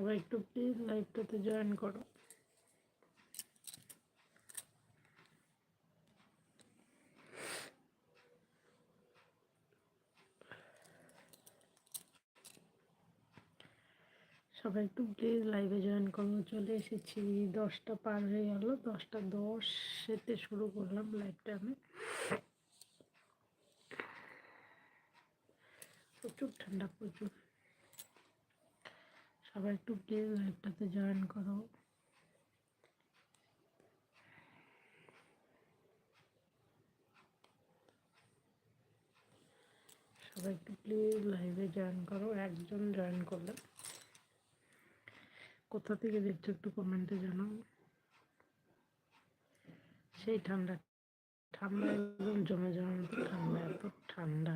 সবাই একটু please লাইভটাতে join করো সবাই একটু প্লিজ লাইভে জয়েন করো। চলে এসেছি। দশটা পার হয়ে গেল। দশটা দশেতে শুরু করলাম লাইভটা আমি। প্রচুর ঠান্ডা, প্রচুর। সবাই একটু প্লিজ লাইভটাতে জয়েন করো। সবাই একটু প্লিজ লাইভে জয়েন করো, একজন জয়েন করলে। কোথা থেকে দেখছ একটু কমেন্টে জানাও। সেই ঠান্ডা ঠান্ডা একদম জমে যাওয়ার মতো ঠান্ডা, এত ঠান্ডা।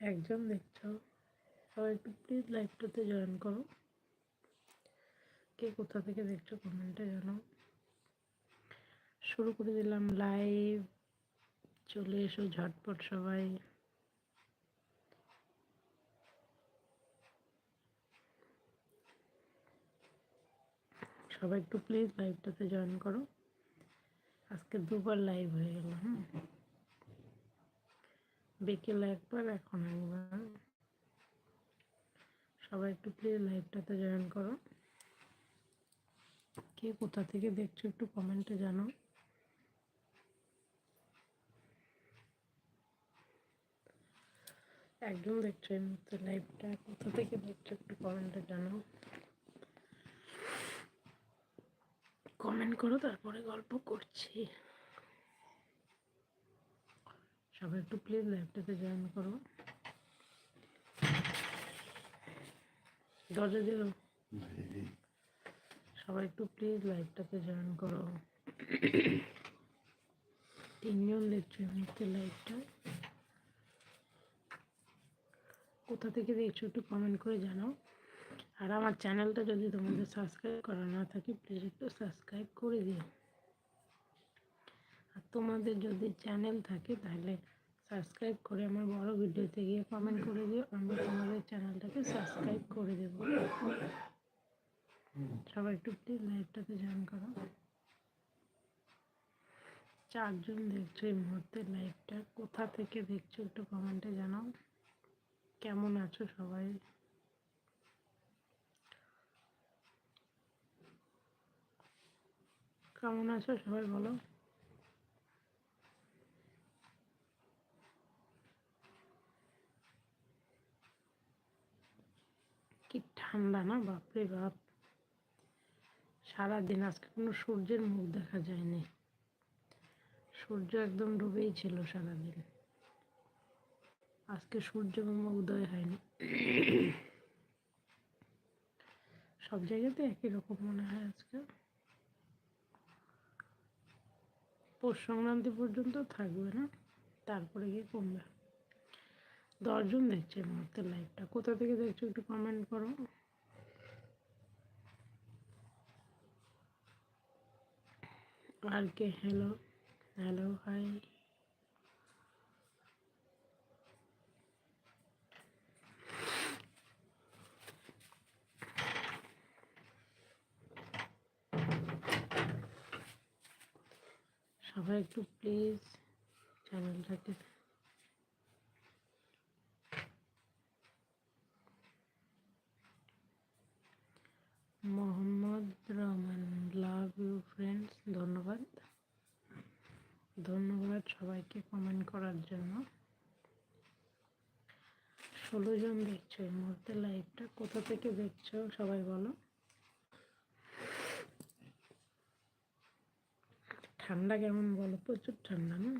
একজন দেখছ। সবাই একটু প্লিজ লাইভটাতে জয়েন করো। কে কোথা থেকে দেখছ কমেন্টে জানাও। শুরু করে দিলাম লাইভ চলে এসো ঝটপট সবাই। সবাই একটু প্লিজ লাইভটাতে জয়েন করো। আজকে দুবার লাইভ হয়ে গেল, হুম। বিকেলে একবার, এখন একবার। সবাই একটু প্লিজ লাইভটাতে জয়েন করো। কে কোথা থেকে দেখছ একটু কমেন্টে জানো একজন দেখছ এই মুহূর্তে লাইভটা কোথা থেকে দেখছ একটু কমেন্টে জানাও। কমেন্ট করো, তারপরে গল্প করছি। সবাই একটু প্লিজ লাইভটাতে জয়েন করো। দরজা দিল। সবাই একটু প্লিজ লাইভটাতে জয়েন করো। তিনজন দেখছ এই মুহূর্তে লাইভটা কোথা থেকে দেখছ একটু কমেন্ট করে জানাও। আর আমার চ্যানেলটা যদি তোমাদের সাবস্ক্রাইব করা না থাকে প্লিজ একটু সাবস্ক্রাইব করে দিও। আর তোমাদের যদি চ্যানেল থাকে তাহলে সাবস্ক্রাইব করে আমার বড় ভিডিওতে গিয়ে কমেন্ট করে দিও, আমি তোমাদের চ্যানেলটাকে সাবস্ক্রাইব করে দেব। সবাই একটু প্লিজ লাইভটাতে জয়েন করো। চারজন দেখছ এই মুহূর্তে লাইভটা কোথা থেকে দেখছ একটু কমেন্টে জানাও। কেমন আছো সবাই? কেমন আছো সবাই বলো কি ঠান্ডা না, বাপরে বাপ। সারাদিন আজকে কোনো সূর্যের মুখ দেখা যায়নি। সূর্য একদম ডুবেই ছিল সারাদিন। আজকে সূর্য উদয় হয়নি। সব জায়গাতে একই রকম মনে হয় আজকে। পৌষ সংক্রান্তি পর্যন্ত থাকবে না, তারপরে গিয়ে কমবে। দশজন দেখছে এই মুহূর্তে লাইভটা কোথা থেকে দেখছ একটু কমেন্ট করো। আর কে? হ্যালো হ্যালো হাই সবাই একটু প্লিজ চ্যানেলটাকে Mohammad Rahman love you friends ধন্যবাদ ধন্যবাদ সবাইকে কমেন্ট করার জন্য। ষোলো জন দেখছ এই মুহূর্তে লাইভটা কোথা থেকে দেখছ সবাই বলো। ঠান্ডা কেমন বলো? প্রচুর ঠান্ডা না?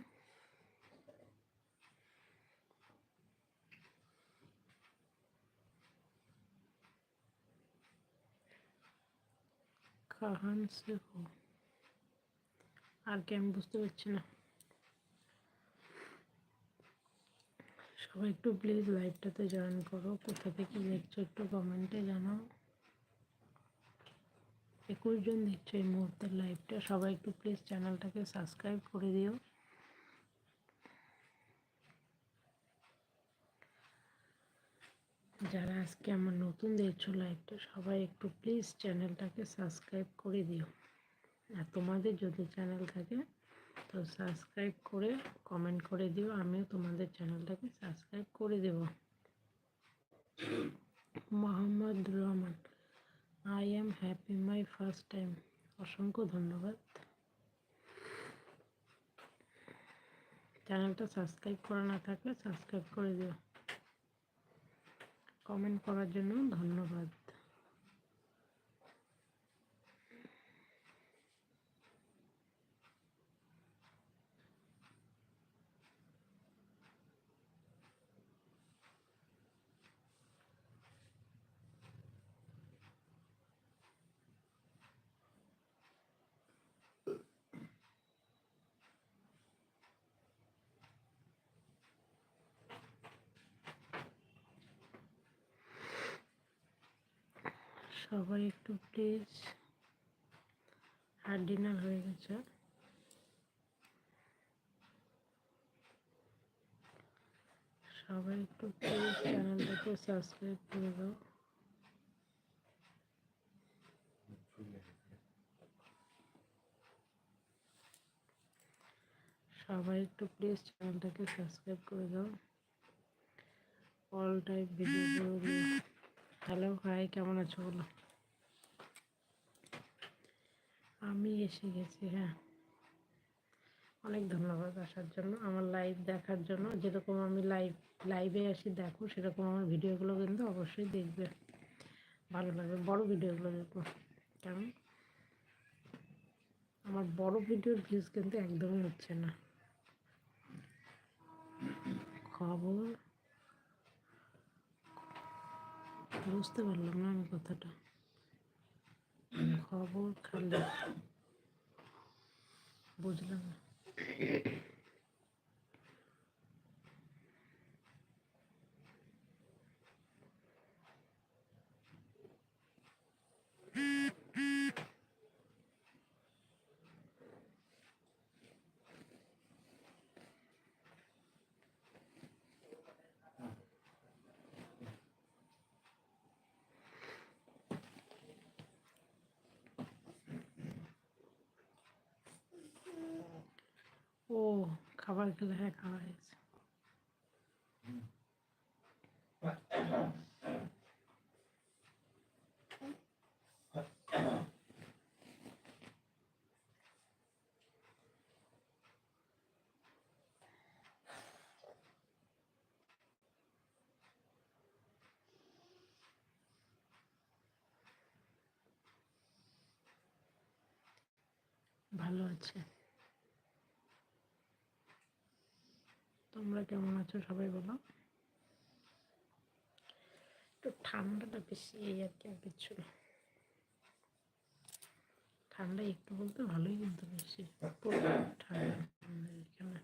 কাহান আর কি আমি বুঝতে পারছি না। সবাই একটু প্লিজ লাইভটাতে জয়েন করো। কোথা থেকে দেখছ একটু কমেন্টে জানাও। একুশ জন দেখছ এই মুহূর্তের লাইভটা সবাই একটু প্লিজ চ্যানেলটাকে সাবস্ক্রাইব করে দিও। যারা আজকে আমার নতুন দেখছ লাইভটা সবাই একটু প্লিজ চ্যানেলটাকে সাবস্ক্রাইব করে দিও। আর তোমাদের যদি চ্যানেল থাকে তো সাবস্ক্রাইব করে কমেন্ট করে দিও। আমিও তোমাদের চ্যানেলটাকে সাবস্ক্রাইব করে দেব। Mohammad Rahman I am happy my first time অসংখ্য ধন্যবাদ। চ্যানেলটা সাবস্ক্রাইব করা না থাকলে সাবস্ক্রাইব করে দিও। কমেন্ট করার জন্য ধন্যবাদ। সবাই একটু প্লিজ আর ডিনার হয়ে গেছে। সবাই একটু প্লিজ চ্যানেলটাকে সাবস্ক্রাইব করে দাও। সবাই একটু প্লিজ চ্যানেলটাকে সাবস্ক্রাইব করে দাও। All type video hello hi কেমন আছো বলো? আমি এসে গেছি হ্যাঁ। অনেক ধন্যবাদ আসার জন্য, আমার লাইভ দেখার জন্য। যেরকম আমি লাইভ লাইভে আসি, দেখো, সেরকম আমার ভিডিওগুলো কিন্তু অবশ্যই দেখবে। ভালো লাগবে, বড় ভিডিওগুলো দেখব কারণ আমার বড় ভিডিওর ভিউজ কিন্তু একদমই হচ্ছে না। খবর? বুঝতে পারলাম না আমি কথাটা। খবর খালি বুঝলাম না ও খাবার খেলে হ্যাঁ খাওয়া হয়েছে। ভালো আছে। তোমরা কেমন আছো সবাই বলো? একটু ঠান্ডাটা বেশি, এই আর কি, আর কিছু ঠান্ডা একটু বলতে ভালোই কিন্তু বেশি। ঠান্ডা এখানে।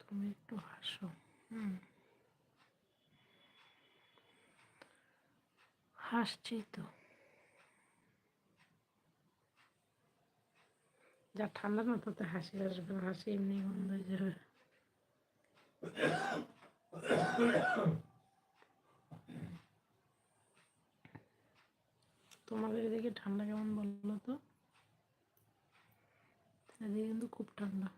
তুমি একটু হাসো, হুম। হাসছি তো। যা ঠান্ডা না তাতে হাসি আসবে, হাসি এমনি বন্ধ হয়ে যাবে। তোমাদের এদিকে ঠান্ডা কেমন বলল তো? এদিকে কিন্তু খুব ঠান্ডা।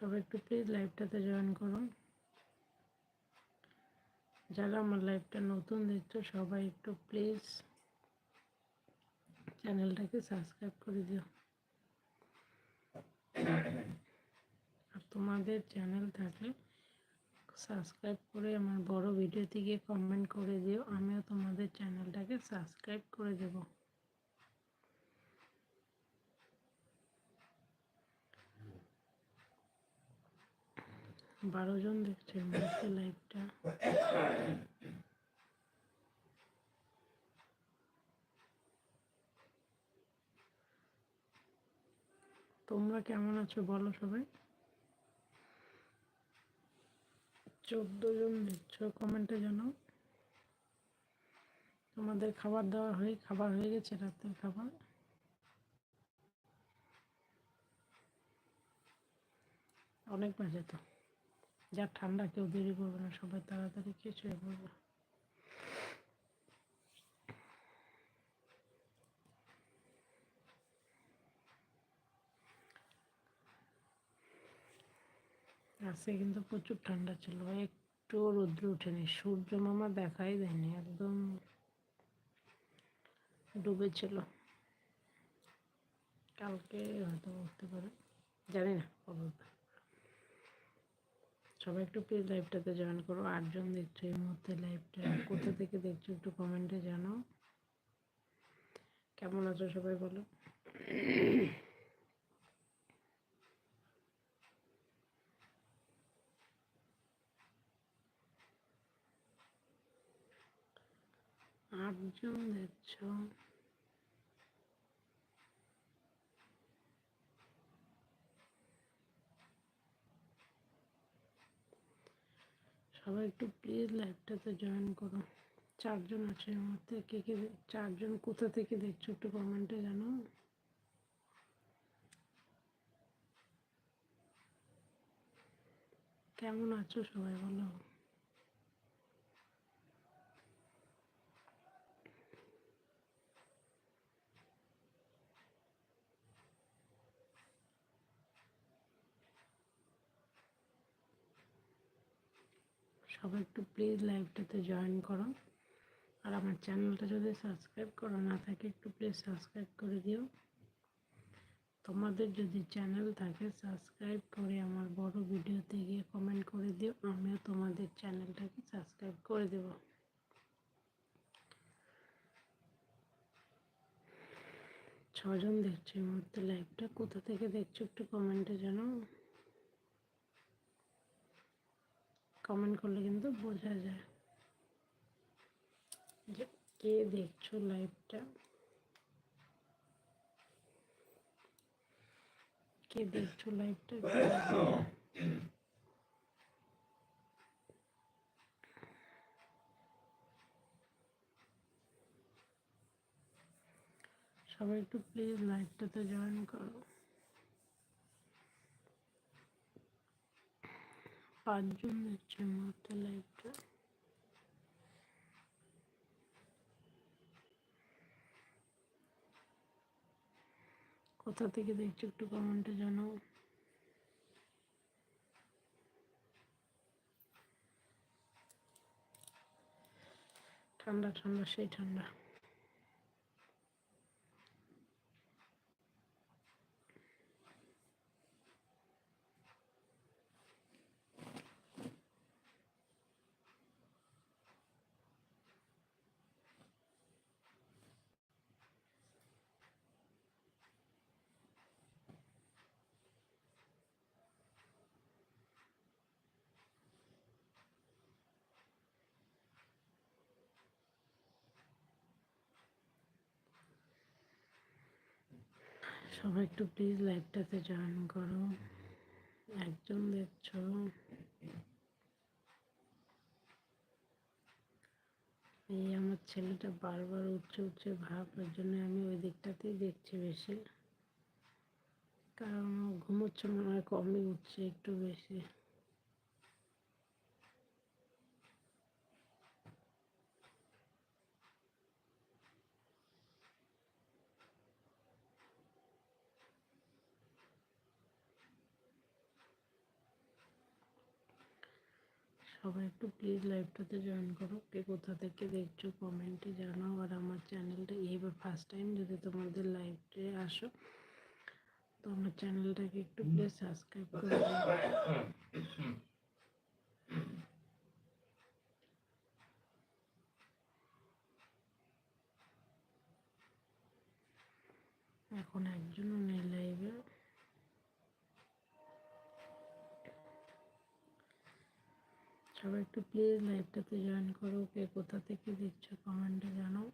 সবাই একটু প্লিজ লাইভটাতে জয়েন করুন। যারা আমার লাইভটা নতুন দেখছ, সবাই একটু প্লিজ চ্যানেলটাকে সাবস্ক্রাইব করে দিও। আর তোমাদের চ্যানেল থাকলে সাবস্ক্রাইব করে আমার বড় ভিডিওতে গিয়ে কমেন্ট করে দিও। আমিও তোমাদের চ্যানেলটাকে সাবস্ক্রাইব করে দেবো। বারো জন দেখছে লাইভটা তোমরা কেমন আছো বলো সবাই? চোদ্দ জন দিচ্ছ কমেন্টে জানাও। তোমাদের খাবার দাবার হয়ে, খাবার হয়ে গেছে রাতের খাবার? অনেক বাজে তো। যা ঠান্ডা, কেউ দেরি করবে না, সবাই তাড়াতাড়ি খেয়ে শুয়ে পড়বে। আজকে কিন্তু প্রচুর ঠান্ডা ছিল একটু রৌদ্র উঠেনি, সূর্য মামা দেখাই দেয়নি, একদম ডুবেছিল। কালকে হয়তো উঠতে পারে, জানি না সবাই একটু প্লিজ লাইভটাতে জয়েন করো। আটজন দেখছ এই মুহূর্তে লাইভটা কোথা থেকে দেখছ একটু কমেন্টে জানাও। কেমন আছো সবাই বলো? আটজন দেখছ। সবাই একটু প্লিজ লাইভটাতে জয়েন করো। চারজন আছে এর মধ্যে, কে কে চারজন কোথা থেকে দেখছ একটু কমেন্টে জানো? কেমন আছো সবাই বলো? সবাই একটু প্লিজ লাইভটাতে জয়েন করো। আর আমার চ্যানেলটা যদি সাবস্ক্রাইব করা, না থাকে একটু প্লিজ সাবস্ক্রাইব করে দিও। তোমাদের যদি চ্যানেল থাকে সাবস্ক্রাইব করে আমার বড় ভিডিওতে গিয়ে কমেন্ট করে দিও। আমিও তোমাদের চ্যানেলটাকে সাবস্ক্রাইব করে দেব। ছজন দেখছ এই মুহূর্তে লাইভটা কোথা থেকে দেখছ একটু কমেন্টে জানাও। কমেন্ট করলে কিন্তু বোঝা যায়। যে কে দেখছ লাইভটা কে দেখছ লাইভটা সবাই একটু প্লিজ লাইভটাতে জয়েন করো। পাঁচজন দেখছে মুহূর্তে লাইভটা কোথা থেকে দেখছ একটু কমেন্টে জানাও। ঠান্ডা ঠান্ডা সেই ঠান্ডা। সবাই একটু প্লিজ লাইভটাতে জয়েন করো। একজন দেখছ। এই আমার ছেলেটা বারবার উঠছে উঠছে ভাব, ওর জন্য আমি ওই দিকটাতেই দেখছি বেশি। কারণ ঘুমোচ্ছে মনে হয়, কমই উঠছে একটু বেশি। সবাই একটু প্লিজ লাইভটাতে জয়েন করো। কে কোথা থেকে দেখছ কমেন্টে জানাও। আর আমার চ্যানেলটা এইবার ফার্স্ট টাইম যদি তোমাদের লাইভে আসো, তো আমার চ্যানেলটাকে একটু প্লিজ সাবস্ক্রাইব করে এখন একজনও নেই লাইভে সবাই একটু প্লিজ লাইভটাতে জয়েন করো। কে কোথা থেকে দেখছ কমেন্টে জানাও।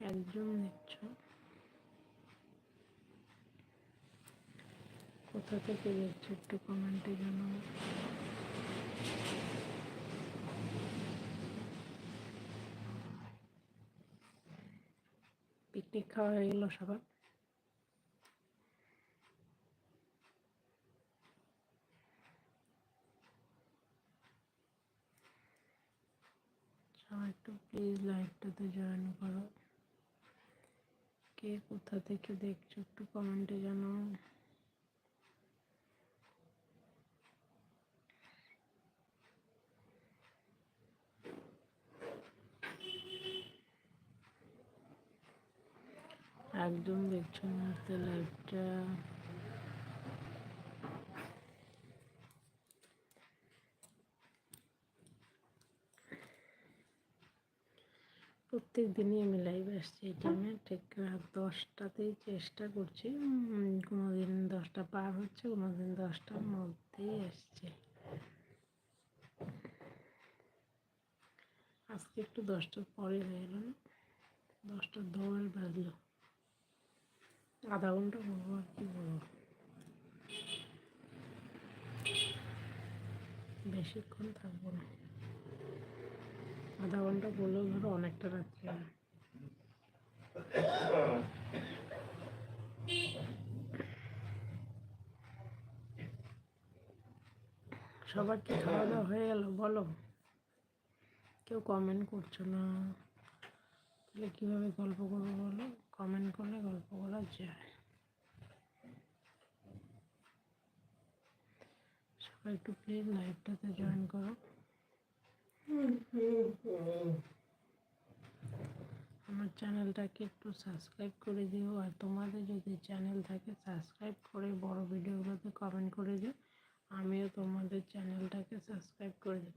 একজন দেখছ। কোথা থেকে দেখছ একটু কমেন্টে জানাও। পিকনিক খাওয়া হয়ে গেল সবার সবাই একটু প্লিজ লাইভটাতে জয়েন করো। কে কোথা থেকে দেখছ একটু কমেন্টে জানাও। একদম দেখছ না লাইভটা প্রত্যেক দিনই আমি লাইভ আসছি এই টাইমে ঠিক দশটাতেই চেষ্টা করছি। কোনো দিন দশটা পার হচ্ছে কোনো দিন দশটার মধ্যেই আসছে। আজকে একটু দশটার পরে হয়ে গেল না? দশটার দশ বাজলো। আধা ঘণ্টা বলব আর কি বলব? বেশিক্ষণ থাকব না। আধা ঘণ্টা বললেও ধরো অনেকটা রাত্রি সবার কি খাওয়া দাওয়া হয়ে গেল? বলো। কেউ কমেন্ট করছ না? তাহলে কীভাবে গল্প করব বলো? কমেন্ট করলে গল্প করা যায়। সবাই একটু প্লিজ লাইভটাতে জয়েন করো। আমার চ্যানেলটাকে একটু সাবস্ক্রাইব করে দিও, আর তোমাদের যদি চ্যানেল থাকে সাবস্ক্রাইব করে বড় ভিডিওগুলোতে কমেন্ট করে দিও, আমিও তোমাদের চ্যানেলটাকে সাবস্ক্রাইব করে দেব।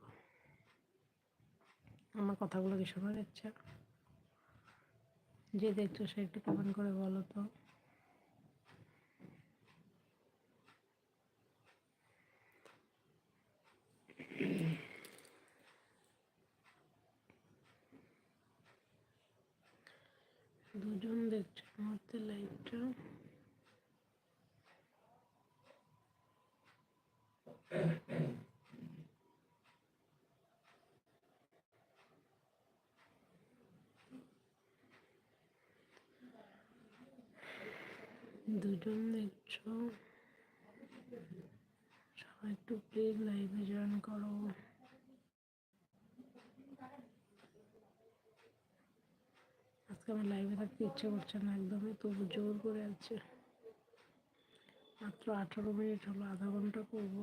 আমার কথাগুলো কি শোনা যাচ্ছে? যে দেখছ সে একটু কমেন্ট করে বলো তো। দুজন দেখছ মুহূর্তে লাইভটা দুজন দেখছ। সবাই একটু প্লিজ লাইভে জয়েন করো। আজকে আমার লাইভে থাকতে ইচ্ছে করছে না, একদমই তবু জোর করে আছে। মাত্র আঠারো মিনিট হলো, আধা ঘণ্টা করব।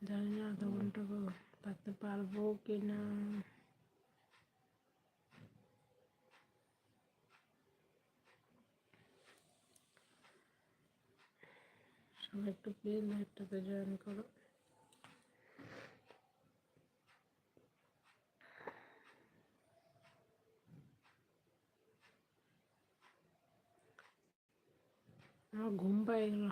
জানি না আধা ঘণ্টা থাকতে পারব কি না সবাই একটু প্লিজ লাইভটাতে জয়েন করো। আমার ঘুম পাই গেল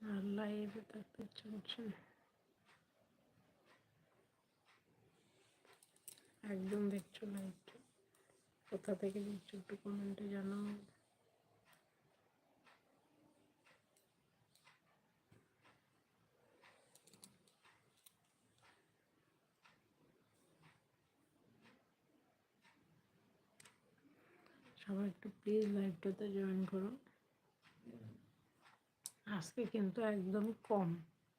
আর লাইভে থাকতে না একদম দেখছ লাইভটা কোথা থেকে দেখছ একটু কমেন্টে জানাও সবাই একটু প্লিজ লাইভটাতে জয়েন করো আজকে কিন্তু একদমই কম।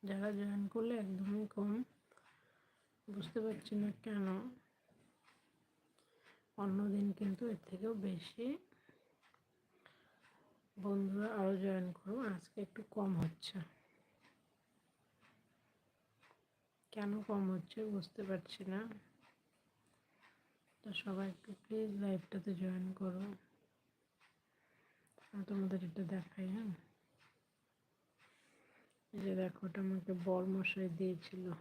যারা জয়েন করলে একদমই কম। বুঝতে পারছি না কেন। অন্যদিন কিন্তু এর থেকেও বেশি বন্ধুরা আরও জয়েন করো আজকে একটু কম হচ্ছে। কেন কম হচ্ছে বুঝতে পারছি না। তো সবাই একটু প্লিজ লাইভটাতে জয়েন করো তোমাদের এটা দেখাই হ্যাঁ? যে দেখো ওটা আমাকে বর মশাই দিয়েছিল।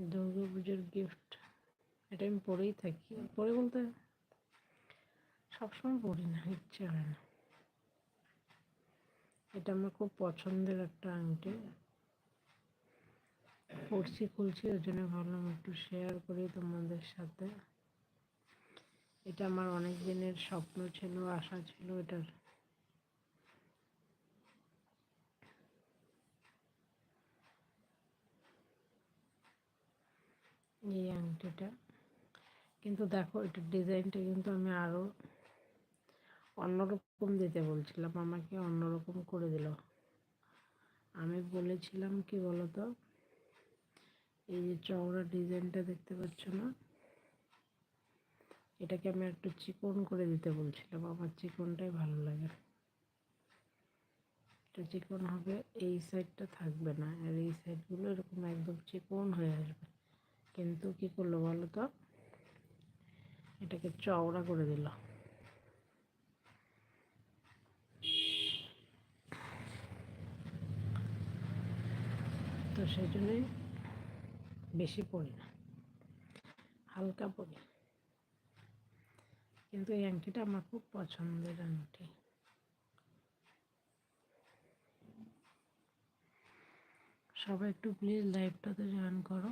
দুর্গা পুজোর গিফট এটা আমি পরেই থাকি। পরে বলতে সবসময় পড়ি না, ইচ্ছে হয় না। এটা আমার খুব পছন্দের একটা আংটি। পড়ছি খুলছি, ওই জন্য ভাবলাম একটু শেয়ার করি তোমাদের সাথে। এটা আমার অনেক দিনের স্বপ্ন ছিল, আশা ছিল এটার। এই আংটিটা। কিন্তু দেখো, এটার ডিজাইনটা কিন্তু আমি আরও অন্যরকম দিতে বলছিলাম, আমাকে অন্যরকম করে দিল। আমি বলেছিলাম কি বলতো, এই যে চওড়া ডিজাইনটা দেখতে পাচ্ছ না? এটাকে আমি একটু চিকন করে দিতে বলছিলাম। আমার চিকনটাই ভালো লাগে। এটা চিকন হবে, এই সাইডটা থাকবে না। আর এই সাইডগুলো এরকম একদম চিকন হয়ে আসবে। কিন্তু কি করল বলো তো? এটাকে চওড়া করে দিল। তো সেই জন্যই বেশি পড়ি না। হালকা পড়ি। কিন্তু এই আংটিটা আমার খুব পছন্দের আংটি। সবাই একটু প্লিজ লাইভটাতে জয়েন করো।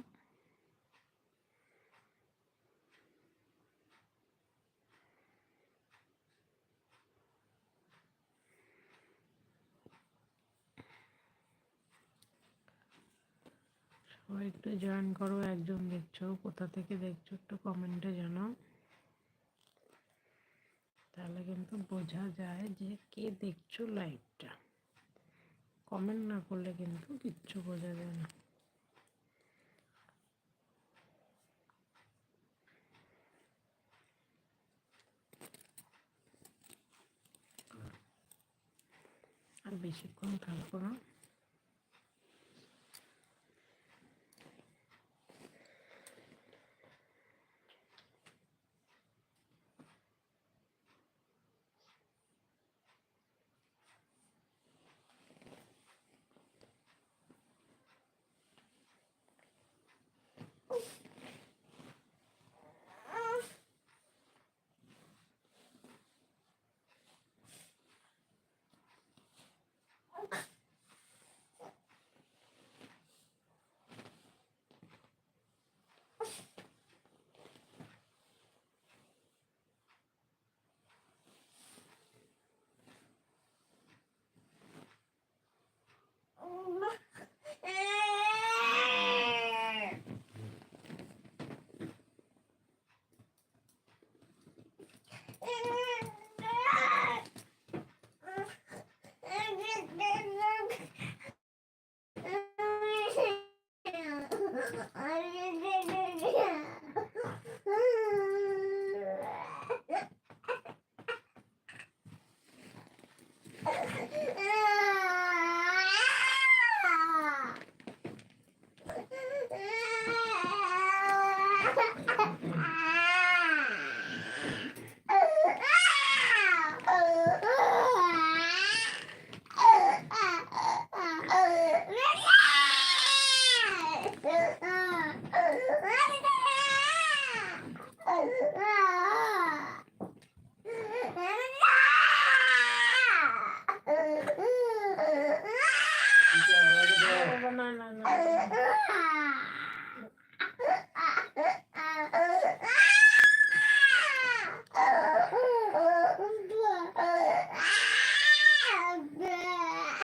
সবাই একটু জয়েন করো, একজন দেখছ, কোথা থেকে দেখছ একটু কমেন্টে জানাও। তাহলে কিন্তু বোঝা যায় যে কে দেখছ লাইভটা কমেন্ট না করলে কিন্তু কিচ্ছু বোঝা যায় না। আর বেশিক্ষণ থাকব না।